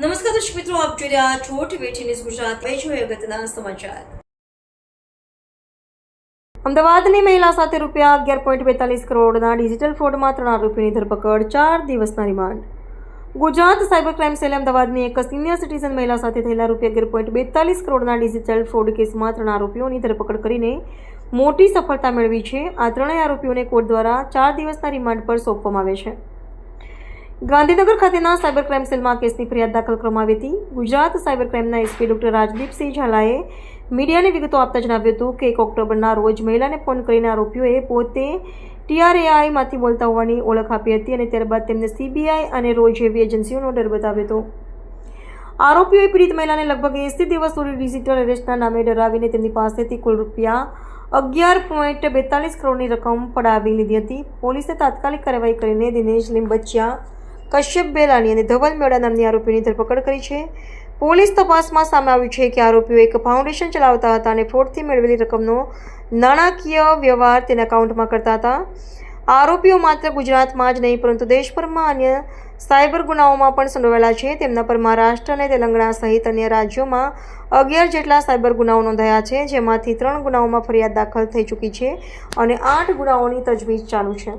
નમસ્કાર દર્શક મિત્રો, આપ જોઈ રહ્યા છો ટીવી ન્યૂઝ ગુજરાત. જોઈએ અગત્યના સમાચાર. અમદાવાદની મહિલા સાથે રૂપિયા અગિયાર પોઈન્ટ બેતાલીસ કરોડના ડિજિટલ ફ્રોડમાં ત્રણ આરોપીની ધરપકડ, ચાર દિવસના રિમાન્ડ. ગુજરાત સાયબર ક્રાઇમ સેલે અમદાવાદની એક સિનિયર સિટીઝન મહિલા સાથે થયેલા રૂપિયા અગિયાર પોઈન્ટ બેતાલીસ કરોડના ડિજિટલ ફ્રોડ કેસમાં ત્રણ આરોપીઓની ધરપકડ કરીને મોટી સફળતા મેળવી છે. આ ત્રણેય આરોપીઓને કોર્ટ દ્વારા ચાર દિવસના રિમાન્ડ પર સોંપવામાં આવે છે. ગાંધીનગર ખાતેના સાયબર ક્રાઇમ સેલમાં કેસની ફરિયાદ દાખલ કરવામાં આવી હતી. ગુજરાત સાયબર ક્રાઇમના એસપી ડોક્ટર રાજદીપસિંહ ઝાલાએ મીડિયાને વિગતો આપતા જણાવ્યું હતું કે એક ઓક્ટોબરના રોજ મહિલાને ફોન કરીને આરોપીઓએ પોતે ટીઆરએઆઈમાંથી બોલતા હોવાની ઓળખ આપી હતી અને ત્યારબાદ તેમને સીબીઆઈ અને રોજ એવી એજન્સીઓનો ડર બતાવ્યો હતો. આરોપીઓએ પીડિત મહિલાને લગભગ એંસી દિવસ સુધી ડિજિટલ એરેસ્ટના નામે ડરાવીને તેમની પાસેથી કુલ રૂપિયા અગિયાર પોઈન્ટ બેતાલીસ કરોડની રકમ પડાવી લીધી હતી. પોલીસે તાત્કાલિક કાર્યવાહી કરીને દિનેશ લીંબચિયા કશ્યપ બેલાની અને ધવલ મેળા નામની આરોપીની ધરપકડ કરી છે. પોલીસ તપાસમાં સામે આવ્યું છે કે આરોપીઓ એક ફાઉન્ડેશન ચલાવતા હતા અને ફ્રોડથી મેળવેલી રકમનો નાણાકીય વ્યવહાર તેના એકાઉન્ટમાં કરતા હતા. આરોપીઓ માત્ર ગુજરાતમાં જ નહીં, પરંતુ દેશભરમાં અન્ય સાયબર ગુનાઓમાં પણ સંડોવાયેલા છે. તેમના પર મહારાષ્ટ્ર અને તેલંગણા સહિત અન્ય રાજ્યોમાં અગિયાર જેટલા સાયબર ગુનાઓ નોંધાયા છે, જેમાંથી ત્રણ ગુનાઓમાં ફરિયાદ દાખલ થઈ ચૂકી છે અને આઠ ગુનાઓની તજવીજ ચાલુ છે.